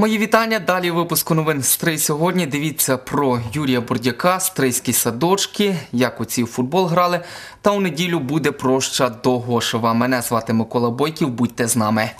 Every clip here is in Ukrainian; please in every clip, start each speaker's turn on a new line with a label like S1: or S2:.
S1: Мої вітання. Далі випуску новин Стрий сьогодні. Дивіться про Юрія Бурдяка, стрийські садочки, як у ці в футбол грали. Та у неділю буде проща до Гошева. Мене звати Микола Бойків. Будьте з нами.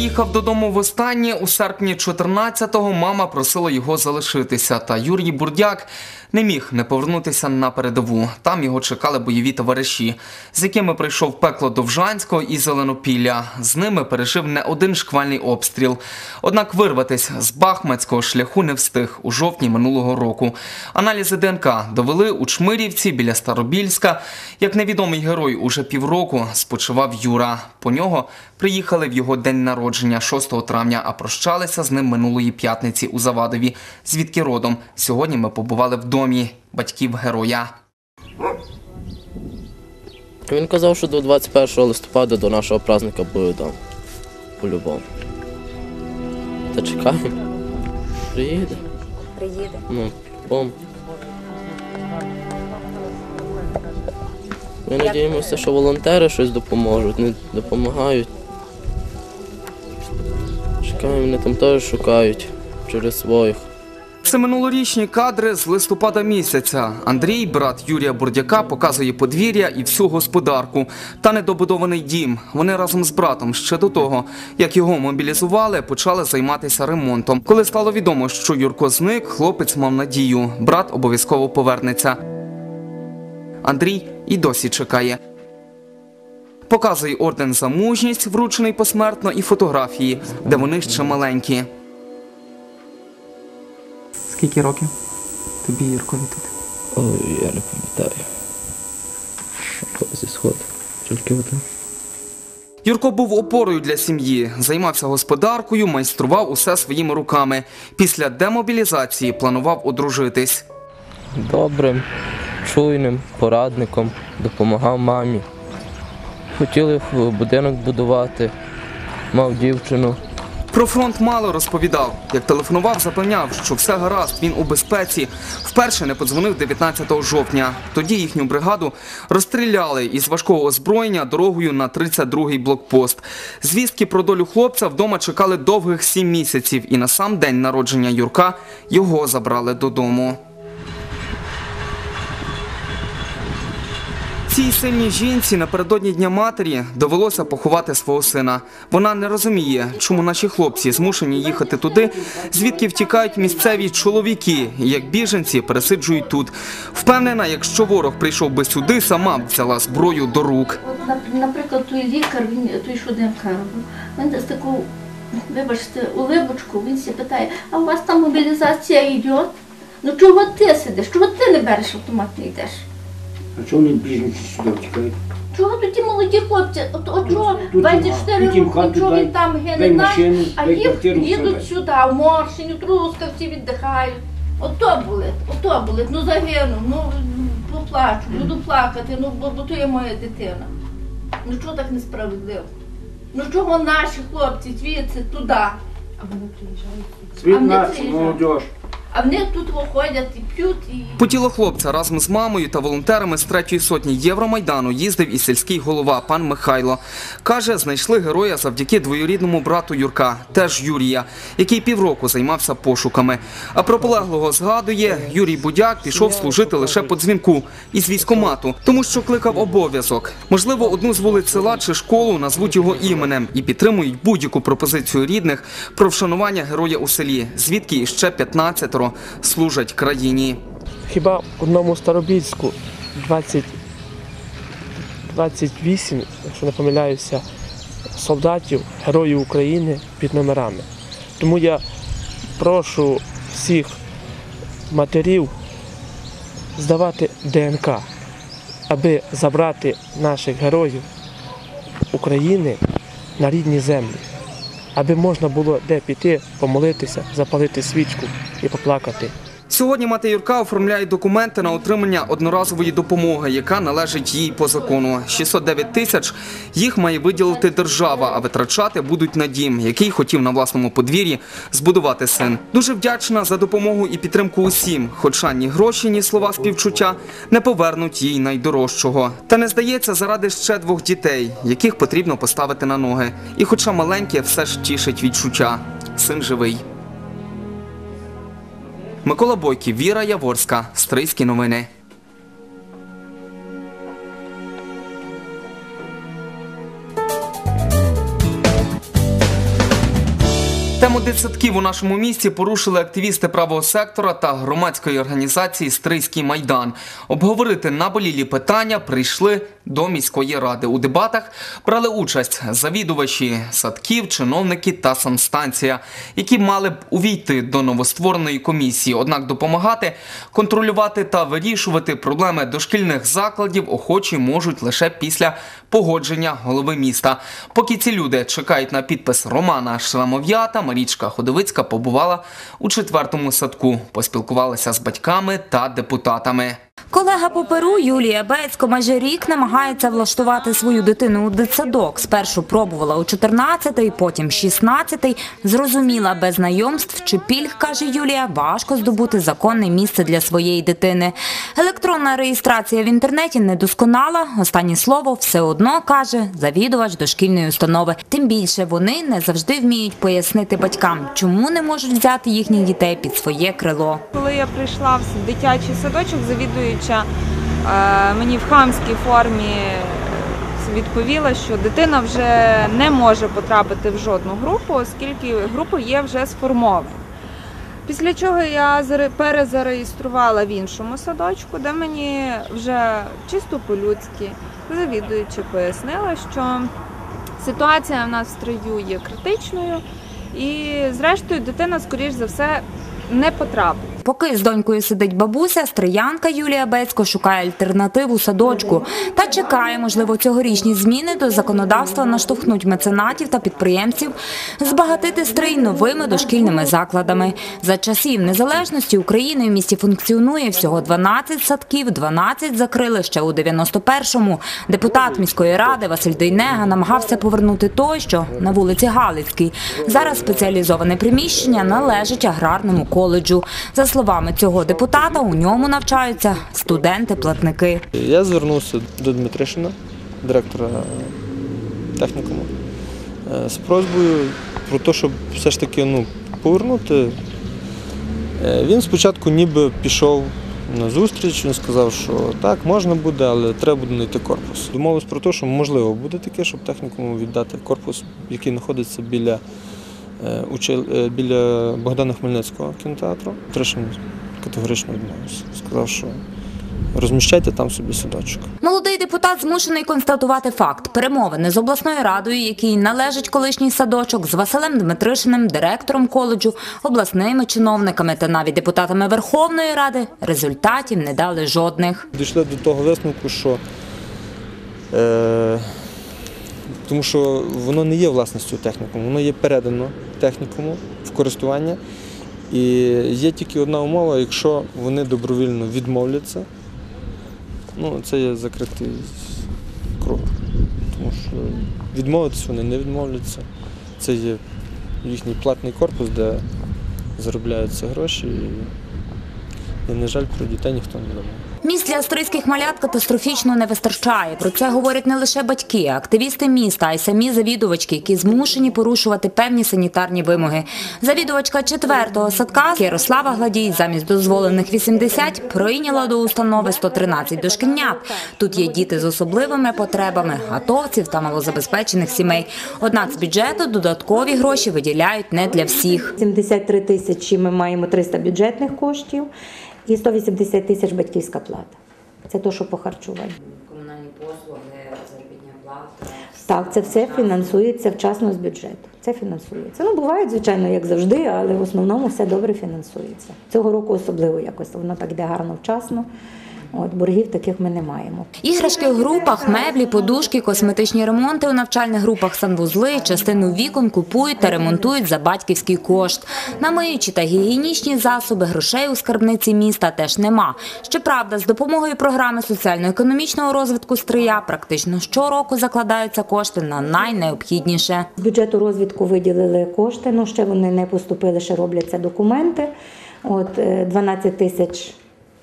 S1: Приїхав додому востаннє, у серпні 14-го мама просила його залишитися. Та Юрій Бурдяк не міг не повернутися на передову. Там його чекали бойові товариші, з якими прийшов пекло Довжанського і Зеленопілля. З ними пережив не один шквальний обстріл. Однак вирватися з Бахмацького шляху не встиг у жовтні минулого року. Аналізи ДНК довели у Чмирівці біля Старобільська. Як невідомий герой уже півроку спочивав Юра. По нього приїхали в його день народження 6 травня, а прощалися з ним минулої п'ятниці у Завадові. Звідки родом? Сьогодні ми побували в домі батьків героя.
S2: Він казав, що до 21 листопада до нашого праздника буде там. По-любому. Та чекаємо. Приїде.
S3: приїде.
S2: Ну, бом. Ми надіємося, що волонтери щось допоможуть, не допомагають. Чекаємо, вони там теж шукають через своїх.
S1: Це минулорічні кадри з листопада місяця. Андрій, брат Юрія Бурдяка, показує подвір'я і всю господарку та недобудований дім. Вони разом з братом ще до того, як його мобілізували, почали займатися ремонтом. Коли стало відомо, що Юрко зник, хлопець мав надію. Брат обов'язково повернеться. Андрій і досі чекає. Показує орден за мужність, вручений посмертно, і фотографії, де вони ще маленькі. Скільки років тобі Юркові тут?
S2: Ой, я не пам'ятаю. Зі сходу. Тільки один.
S1: Юрко був опорою для сім'ї, займався господаркою, майстрував усе своїми руками. Після демобілізації планував одружитись.
S2: добрим, чуйним порадником, допомагав мамі. Хотіли будинок будувати, мав дівчину.
S1: Про фронт мало розповідав. Як телефонував, запевняв, що все гаразд, він у безпеці. Вперше не подзвонив 19 жовтня. Тоді їхню бригаду розстріляли із важкого озброєння дорогою на 32-й блокпост. Звістки про долю хлопця вдома чекали довгих сім місяців, і на сам день народження Юрка його забрали додому. Цій сильній жінці напередодні Дня матері довелося поховати свого сина. Вона не розуміє, чому наші хлопці змушені їхати туди, звідки втікають місцеві чоловіки, як біженці пересиджують тут. Впевнена, якщо ворог прийшов би сюди, сама б взяла зброю до рук.
S3: Наприклад, той лікар, він той, що ДНК робив, він десь таку, вибачте, улибочку, він всі питає, а у вас там мобілізація йде? Ну чого ти сидиш? Чого ти не береш автомат не йдеш?
S4: А чого вони біженці сюди втікають?
S3: Чого тоді молоді хлопці? От, от чого
S4: Тут
S3: 24
S4: їм
S3: роки, чого
S4: дай,
S3: він там
S4: дай
S3: гине,
S4: машину,
S3: а
S4: дай
S3: їх
S4: квартиру,
S3: їдуть сюди, в Моршиню, Трускавці віддихають. Ото були, ото були. Ну загину, ну поплачу, буду плакати, ну бо, бо то є моя дитина. Ну чого так несправедливо? Ну чого наші хлопці звідси туди? А вони приїжджають. А
S4: Світ
S3: вони
S4: нації,
S3: приїжджають.
S4: молодіж.
S3: А вони тут виходять і п'ють, і
S1: По тіло хлопця разом з мамою та волонтерами з третьої сотні Євромайдану їздив і сільський голова пан Михайло. Каже, знайшли героя завдяки двоюрідному брату Юрка, теж Юрія, який півроку займався пошуками. А про полеглого згадує, Юрій Будяк пішов служити лише по дзвінку із військомату, тому що кликав обов'язок. Можливо, одну з вулиць села чи школу назвуть його іменем і підтримують будь-яку пропозицію рідних про вшанування героя у селі, звідки іще 15 служать країні.
S5: Хіба в одному Старобільську 20, 28, якщо не помиляюся, солдатів, героїв України під номерами. Тому я прошу всіх матерів здавати ДНК, аби забрати наших героїв України на рідні землі, аби можна було де піти, помолитися, запалити свічку і поплакати.
S1: Сьогодні мати Юрка оформляє документи на отримання одноразової допомоги, яка належить їй по закону. 609 тисяч їх має виділити держава, а витрачати будуть на дім, який хотів на власному подвір'ї збудувати син. Дуже вдячна за допомогу і підтримку усім, хоча ні гроші, ні слова співчуття не повернуть їй найдорожчого. Та не здається заради ще двох дітей, яких потрібно поставити на ноги. І хоча маленьке, все ж тішить відчуття. Син живий. Микола Бойків, Віра Яворська, Стрийські новини. Тему дитсадків у нашому місті порушили активісти правого сектора та громадської організації Стрийський майдан. Обговорити наболілі питання прийшли до міської ради. У дебатах брали участь завідувачі садків, чиновники та санстанція, які мали б увійти до новоствореної комісії. Однак допомагати контролювати та вирішувати проблеми дошкільних закладів охочі можуть лише після погодження голови міста. Поки ці люди чекають на підпис Романа Шламов'ята, Марічка Ходовицька побувала у четвертому садку, поспілкувалася з батьками та депутатами.
S6: Колега по Перу Юлія Бецько майже рік намагається влаштувати свою дитину у дитсадок. Спершу пробувала у 14-й, потім 16-й. Зрозуміла, без знайомств чи пільг, каже Юлія, важко здобути законне місце для своєї дитини. Електронна реєстрація в інтернеті недосконала. Останнє слово все одно каже завідувач дошкільної установи. Тим більше вони не завжди вміють пояснити батькам, чому не можуть взяти їхніх дітей під своє крило.
S7: Коли я прийшла в дитячий садочок, завідуюча е, мені в хамській формі відповіла, що дитина вже не може потрапити в жодну групу, оскільки група є вже сформована. Після чого я перезареєструвала в іншому садочку, де мені вже чисто по-людськи завідуючи пояснила, що ситуація в нас в строю є критичною, і зрештою дитина, скоріш за все, не потрапить.
S6: Поки з донькою сидить бабуся, стриянка Юлія Бецько шукає альтернативу садочку та чекає, можливо, цьогорічні зміни до законодавства наштовхнуть меценатів та підприємців збагатити стрий новими дошкільними закладами. За часів незалежності України в місті функціонує всього 12 садків, 12 закрили ще у 91-му. Депутат міської ради Василь Дейнега намагався повернути той, що на вулиці Галицькій. Зараз спеціалізоване приміщення належить аграрному коледжу. За словами цього депутата, у ньому навчаються студенти-платники.
S8: Я звернувся до Дмитришина, директора технікуму, е, з просьбою про те, щоб все ж таки ну, повернути. Е, Він спочатку ніби пішов на зустріч, він сказав, що так, можна буде, але треба буде знайти корпус. Домовився про те, що можливо буде таке, щоб технікуму віддати корпус, який знаходиться біля, біля Богдана Хмельницького кінотеатру. Тришин категорично відмовився. Сказав, що розміщайте там собі садочок.
S6: Молодий депутат змушений констатувати факт перемовини з обласною радою, якій належить колишній садочок, з Василем Дмитришиним, директором коледжу, обласними чиновниками та навіть депутатами Верховної Ради результатів не дали жодних.
S8: Дійшли до того висновку, що е, тому що воно не є власністю технікуму, воно є передано технікуму в користування. І є тільки одна умова, якщо вони добровільно відмовляться, ну це є закритий крок. Тому що відмовитися вони не відмовляться. Це є їхній платний корпус, де заробляються гроші. І, і на жаль, про дітей ніхто не думає.
S6: Місць для австрійських малят катастрофічно не вистачає. Про це говорять не лише батьки, активісти міста, а й самі завідувачки, які змушені порушувати певні санітарні вимоги. Завідувачка четвертого садка Ярослава Гладій замість дозволених 80 прийняла до установи 113 дошкільнят. Тут є діти з особливими потребами, готовців та малозабезпечених сімей. Однак з бюджету додаткові гроші виділяють не для всіх.
S9: 73 тисячі ми маємо 300 бюджетних коштів і 180 тисяч батьківська плата. Це то, що по харчуванню.
S6: Комунальні послуги, заробітня плата.
S9: Так, це все фінансується вчасно з бюджету. Це фінансується. Ну, бувають, звичайно, як завжди, але в основному все добре фінансується. Цього року особливо якось воно так йде гарно вчасно. От боргів таких ми не маємо.
S6: Іграшки у групах, меблі, подушки, косметичні ремонти у навчальних групах санвузли, частину вікон купують та ремонтують за батьківський кошт. На миючі та гігієнічні засоби грошей у скарбниці міста теж нема. Щоправда, з допомогою програми соціально-економічного розвитку Стрия практично щороку закладаються кошти на найнеобхідніше.
S9: З бюджету розвитку виділили кошти, ну ще вони не поступили, ще робляться документи. От е, 12 тисяч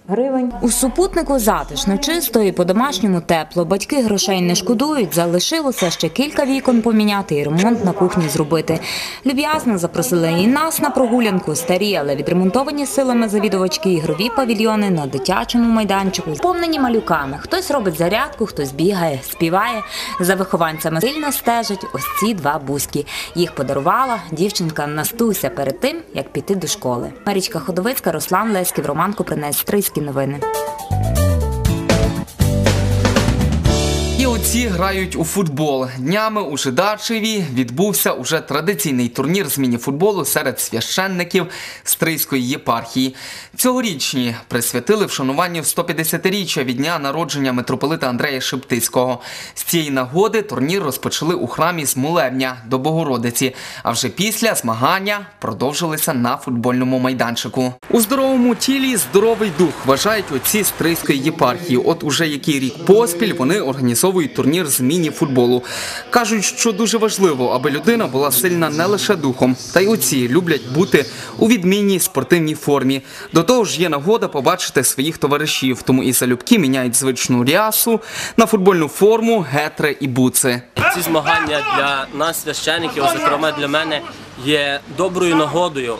S9: гривень.
S6: У супутнику затишно, чисто і по-домашньому тепло. Батьки грошей не шкодують. Залишилося ще кілька вікон поміняти і ремонт на кухні зробити. Люб'язно запросили і нас на прогулянку. Старі, але відремонтовані силами завідувачки ігрові павільйони на дитячому майданчику. Сповнені малюками. Хтось робить зарядку, хтось бігає, співає. За вихованцями сильно стежать ось ці два бузьки. Їх подарувала дівчинка Настуся перед тим, як піти до школи. Марічка Ходовицька, Руслан Леськів, Роман Купринець, Стрийські новини.
S1: І оці грають у футбол. Днями у Жидачеві відбувся уже традиційний турнір з міні-футболу серед священників Стрийської єпархії. Цьогорічні присвятили вшануванню 150-річчя від дня народження митрополита Андрея Шептицького. З цієї нагоди турнір розпочали у храмі з молебня до Богородиці. А вже після змагання продовжилися на футбольному майданчику. У здоровому тілі здоровий дух вважають отці Стрийської єпархії. От уже який рік поспіль вони організовують турнір з міні-футболу. Кажуть, що дуже важливо, аби людина була сильна не лише духом, та й отці люблять бути у відмінній спортивній формі. До того ж, є нагода побачити своїх товаришів, тому і залюбки міняють звичну рясу на футбольну форму, гетри і буци.
S10: Ці змагання для нас, священиків, зокрема для мене, є доброю нагодою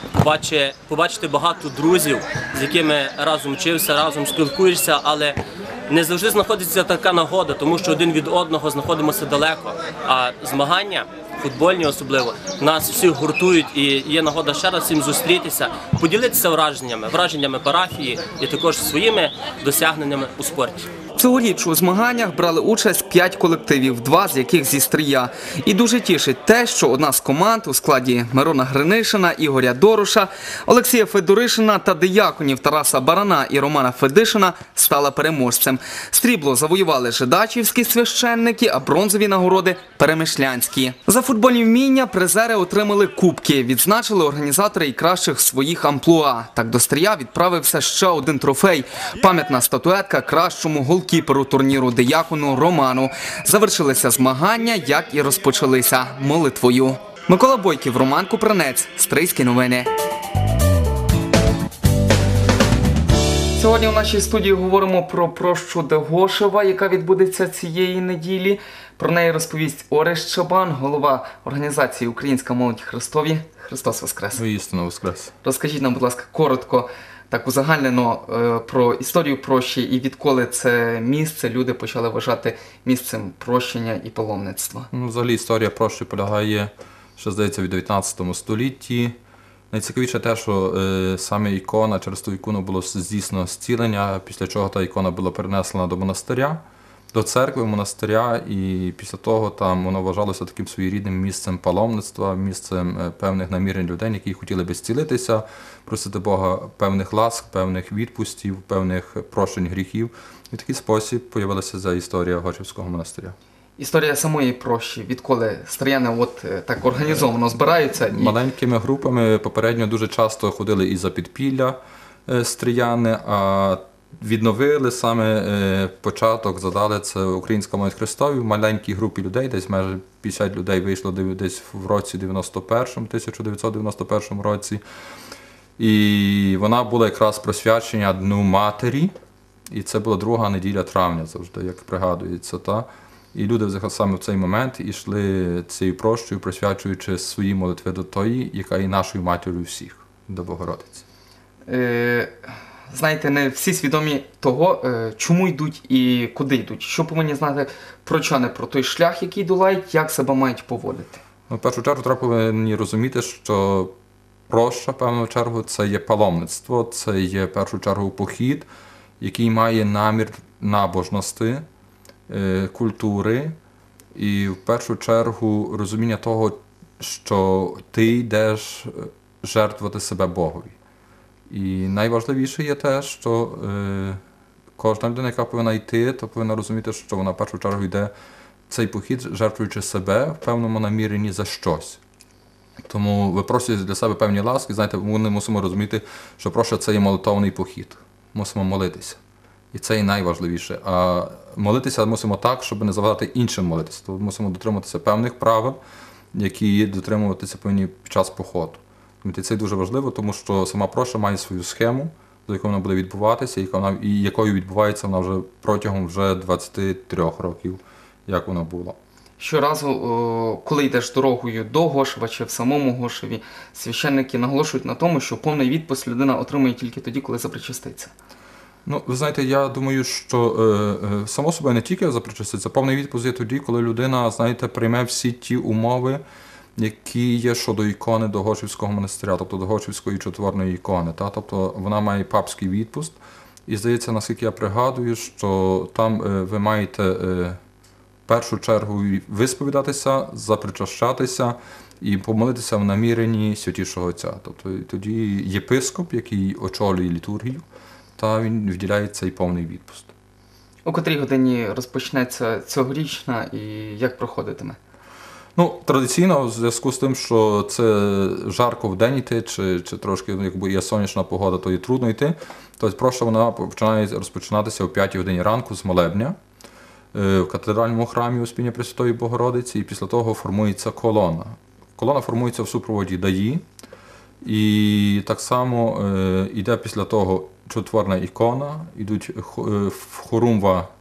S10: побачити багато друзів, з якими разом вчився, разом спілкуєшся, але не завжди знаходиться така нагода, тому що один від одного знаходимося далеко. А змагання, футбольні особливо, нас всіх гуртують і є нагода ще раз всім зустрітися, поділитися враженнями, враженнями парафії і також своїми досягненнями у спорті.
S1: Цьогоріч у змаганнях брали участь 5 колективів, два з яких зі Стрия. І дуже тішить те, що одна з команд у складі Мирона Гринишина, Ігоря Доруша, Олексія Федоришина та дияконів Тараса Барана і Романа Федишина стала переможцем. Стрібло завоювали жидачівські священники, а бронзові нагороди перемишлянські. За футбольні вміння призери отримали кубки. Відзначили організатори і кращих своїх амплуа. Так до Стрия відправився ще один трофей. Пам'ятна статуетка кращому голкіперу турніру диякону Роману. Завершилися змагання, як і розпочалися молитвою. Микола Бойків, Роман Купранець, Стрийські новини. Сьогодні у нашій студії говоримо про прощу Дегошева, яка відбудеться цієї неділі. Про неї розповість Орес Чабан, голова організації Українська молодь Христові. Христос Воскрес!
S11: Воістину воскрес.
S1: Розкажіть нам, будь ласка, коротко, так узагальнено е, про історію прощі і відколи це місце люди почали вважати місцем прощення і паломництва.
S11: Ну, взагалі історія прощі полягає, що здається, в 19 столітті. Найцікавіше те, що е, саме ікона, через ту ікону було здійснено зцілення, після чого та ікона була перенесена до монастиря, до церкви монастиря, і після того там воно вважалося таким своєрідним місцем паломництва, місцем е, певних намірень людей, які хотіли би зцілитися, просити Бога певних ласк, певних відпустів, певних прощень гріхів. І в такий спосіб появилася ця історія Гочівського монастиря.
S1: Історія самої прощі, відколи стріяни от е, так організовано збираються і
S11: Маленькими групами попередньо дуже часто ходили і за підпілля е, стріяни, а відновили саме е, початок, задали це Українська молодь Христові в маленькій групі людей, десь майже 50 людей вийшло десь в році 91 1991 році. І вона була якраз присвячення Дню Матері. І це була друга неділя травня завжди, як пригадується. Та? І люди саме в цей момент йшли цією прощою, присвячуючи свої молитви до тої, яка є нашою матір'ю всіх, до Богородиці.
S1: Знаєте, не всі свідомі того, е, чому йдуть і куди йдуть. Що повинні знати прочани про той шлях, який долають, як себе мають поводити.
S11: Ну, в першу чергу треба повинні розуміти, що проща, певну чергу, це є паломництво, це є в першу чергу похід, який має намір набожності, е, культури, і в першу чергу розуміння того, що ти йдеш е, жертвувати себе Богові. І найважливіше є те, що Кожна людина, яка повинна йти, то повинна розуміти, що вона в першу чергу йде цей похід, жертвуючи себе в певному наміренні за щось. Тому випросюють для себе певні ласки, знаєте, ми мусимо розуміти, що проша це є молитовний похід. Мусимо молитися. І це і найважливіше. А молитися мусимо так, щоб не завадати іншим молитися. Тобто мусимо дотримуватися певних правил, які дотримуватися повинні під час походу. Це дуже важливо, тому що сама проша має свою схему, до якої вона буде відбуватися, яка вона, і якою відбувається вона вже протягом вже 23 років, як вона була.
S1: Щоразу, о, коли йдеш дорогою до Гошева чи в самому Гошеві, священники наголошують на тому, що повний відпуск людина отримує тільки тоді, коли запричаститься.
S11: Ну, ви знаєте, я думаю, що е, е, само собою не тільки запричаститься, повний відпуск є тоді, коли людина, знаєте, прийме всі ті умови, які є щодо ікони до Гошівського монастиря, тобто до Гошівської чотворної ікони. Та? Тобто вона має папський відпуск. І здається, наскільки я пригадую, що там е, ви маєте е, в першу чергу висповідатися, запричащатися і помолитися в наміренні святішого Отця. Тобто тоді єпископ, який очолює літургію, та він вділяє цей повний відпуск.
S1: У котрій годині розпочнеться цьогорічна і як проходитиме?
S11: Ну, традиційно, в зв'язку з тим, що це жарко в день йти, чи, чи трошки ну, якби є сонячна погода, то і трудно йти. Тобто проша вона починає розпочинатися о 5 годині ранку з молебня е, в катедральному храмі Успіння Пресвятої Богородиці, і після того формується колона. Колона формується в супроводі даї, і так само е, йде після того чотворна ікона, йдуть е, хорумва е,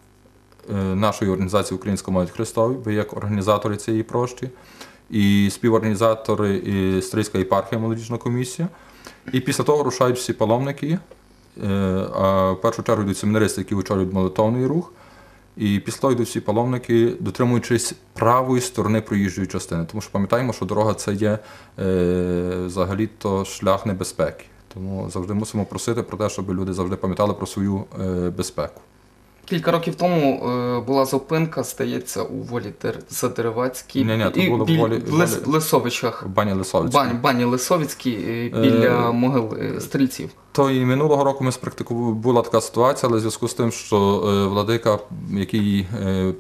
S11: нашої організації Української молодь Христові, ви як організатори цієї прощі, і співорганізатори і Стрийська єпархія молодіжна комісія. І після того рушають всі паломники. е, А в першу чергу йдуть семінаристи, які очолюють молитовний рух. І після того йдуть всі паломники, дотримуючись правої сторони проїжджої частини. Тому що пам'ятаємо, що дорога це є е, взагалі-то шлях небезпеки. Тому завжди мусимо просити про те, щоб люди завжди пам'ятали про свою е, безпеку.
S1: Кілька років тому е, була зупинка, стається у волі Дер... Задеревацькій
S11: Ні-ні, то було в Волі-
S1: в Лис... Лисовичах.
S11: В бані Лисовицькій.
S1: Бані, бані Лисовицькій е, біля могил е, стрільців.
S11: То і минулого року ми спрактикували, була така ситуація, але в зв'язку з тим, що е, владика, який е,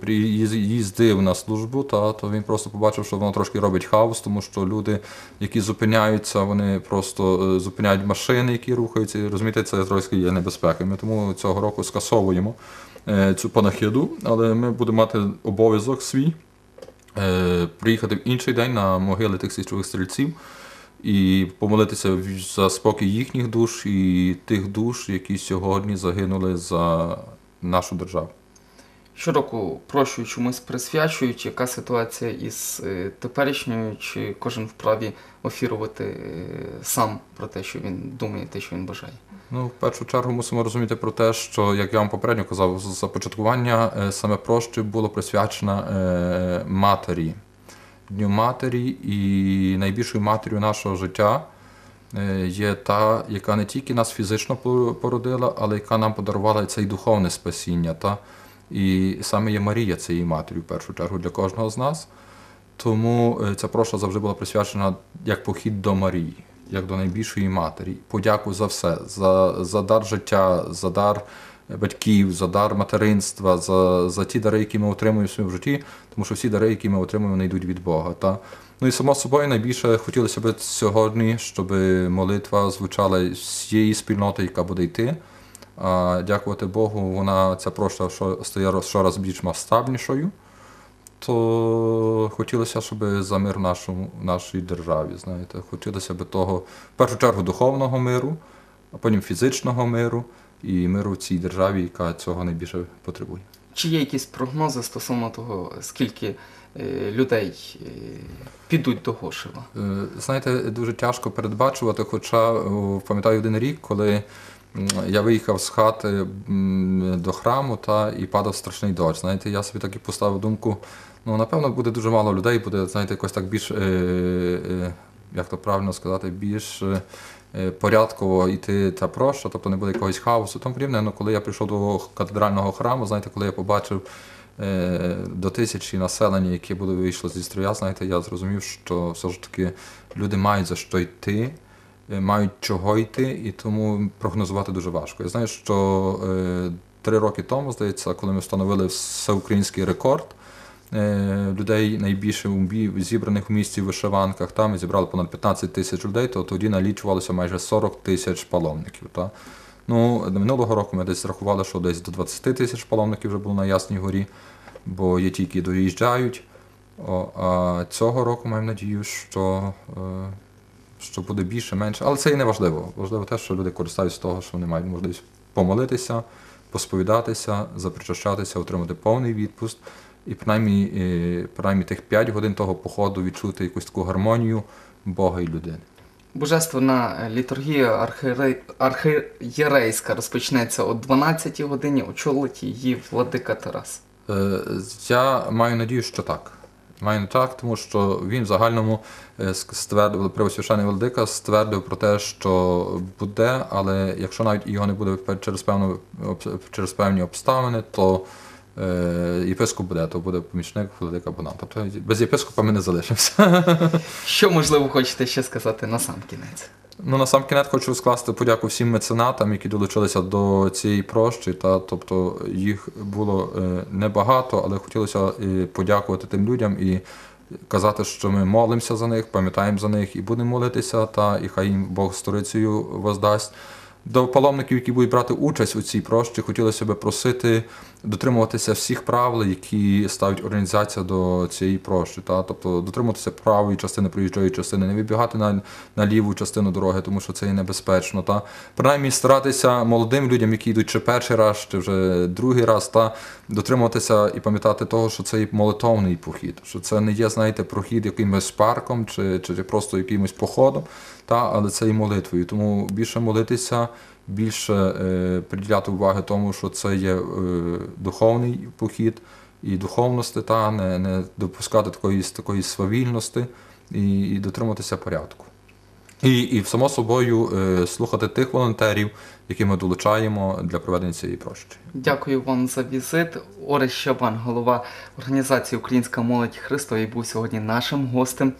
S11: їздив на службу, та, то він просто побачив, що воно трошки робить хаос, тому що люди, які зупиняються, вони просто е, зупиняють машини, які рухаються. І, розумієте, це трошки є небезпека. Ми тому цього року скасовуємо цю панахиду, але ми будемо мати обов'язок свій приїхати в інший день на могили тих січових стрільців і помолитися за спокій їхніх душ і тих душ, які сьогодні загинули за нашу державу.
S1: Щороку прощую чомусь присвячують, яка ситуація із е, теперішньою, чи кожен вправі офірувати е, сам про те, що він думає, те, що він бажає.
S11: Ну, в першу чергу мусимо розуміти про те, що, як я вам попередньо казав, започаткування е, саме прощі було присвячено матері, Дню матері, і найбільшою матір'ю нашого життя е, є та, яка не тільки нас фізично по- породила, але яка нам подарувала це і духовне спасіння. Та? І саме є Марія цією матір'ю, в першу чергу, для кожного з нас. Тому е, ця проша завжди була присвячена як похід до Марії, як до найбільшої матері. Подяку за все, за, за дар життя, за дар батьків, за дар материнства, за, за ті дари, які ми отримуємо в своєму житті, тому що всі дари, які ми отримуємо, вони йдуть від Бога. Та? Ну і само собою найбільше хотілося б сьогодні, щоб молитва звучала з цієї спільноти, яка буде йти. А дякувати Богу, вона ця проша стає щораз більш масштабнішою то хотілося, щоб за мир в нашому, нашій державі, знаєте, хотілося б того, в першу чергу, духовного миру, а потім фізичного миру і миру в цій державі, яка цього найбільше потребує.
S1: Чи є якісь прогнози стосовно того, скільки е, людей е, підуть до Гошева?
S11: Е, Знаєте, дуже тяжко передбачувати, хоча пам'ятаю один рік, коли я виїхав з хати до храму та і падав страшний дощ. Знаєте, я собі так і поставив думку, ну напевно буде дуже мало людей, буде, знаєте, якось так більш, як то правильно сказати, більш порядково йти та проша, тобто не буде якогось хаосу, тому подібне. Ну, коли я прийшов до катедрального храму, знаєте, коли я побачив е, до тисячі населення, яке буде вийшло зі строя, знаєте, я зрозумів, що все ж таки люди мають за що йти, е, мають чого йти, і тому прогнозувати дуже важко. Я знаю, що е, три роки тому, здається, коли ми встановили всеукраїнський рекорд е, людей найбільше зібраних у місті в вишиванках. Там ми зібрали понад 15 тисяч людей, то тоді налічувалося майже 40 тисяч паломників. Та? Ну, минулого року ми десь рахували, що десь до 20 тисяч паломників вже було на Ясній горі, бо є ті, які доїжджають. О, а цього року маємо надію, що, е, що буде більше, менше. Але це і не важливо. Важливо те, що люди користуються того, що вони мають можливість помолитися, посповідатися, запричащатися, отримати повний відпуст. І принаймні, е, принаймні тих 5 годин того походу відчути якусь таку гармонію Бога і людини.
S1: Божественна літургія архієрей- архієрейська розпочнеться о 12 годині, очолить її владика Тарас.
S11: Е, Я маю надію, що так. Маю не так, тому що він в загальному е, ствердив, Преосвящений Владика ствердив про те, що буде, але якщо навіть його не буде через, певну, через певні обставини, то е, єпископ буде, то буде помічник Владика Богдан. Тобто без єпископа ми не залишимося.
S1: Що, можливо, хочете ще сказати на сам кінець?
S11: Ну, на сам кінець хочу скласти подяку всім меценатам, які долучилися до цієї прощі. Та, тобто їх було е, небагато, але хотілося е, подякувати тим людям і казати, що ми молимося за них, пам'ятаємо за них і будемо молитися, та і хай їм Бог сторицею воздасть. До паломників, які будуть брати участь у цій прощі, хотілося б просити дотримуватися всіх правил, які ставить організація до цієї прощі. Та? Тобто дотримуватися правої частини проїжджої частини, не вибігати на, на ліву частину дороги, тому що це є небезпечно. Та? Принаймні старатися молодим людям, які йдуть чи перший раз, чи вже другий раз, та дотримуватися і пам'ятати того, що це є молитовний похід, що це не є, знаєте, прохід якимось парком чи, чи просто якимось походом, та? але це і молитвою. Тому більше молитися більше е, приділяти уваги тому, що це є е, духовний похід і духовності, та не, не допускати такої, такої свавільності і, і дотримуватися порядку. І, і само собою е, слухати тих волонтерів, які ми долучаємо для проведення цієї прощі.
S1: Дякую вам за візит. Орес Щабан, голова організації Українська молодь Христові, був сьогодні нашим гостем.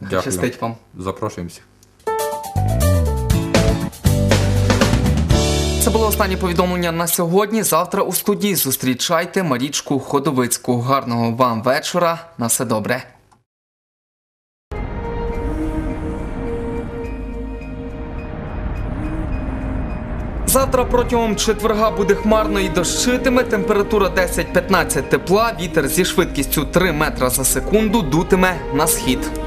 S11: Дякую.
S1: Щастить вам.
S11: Запрошуємо всіх.
S1: Це було останнє повідомлення на сьогодні. Завтра у студії зустрічайте Марічку Ходовицьку. Гарного вам вечора. На все добре. Завтра протягом четверга буде хмарно і дощитиме. Температура 10-15 тепла. Вітер зі швидкістю 3 метра за секунду дутиме на схід.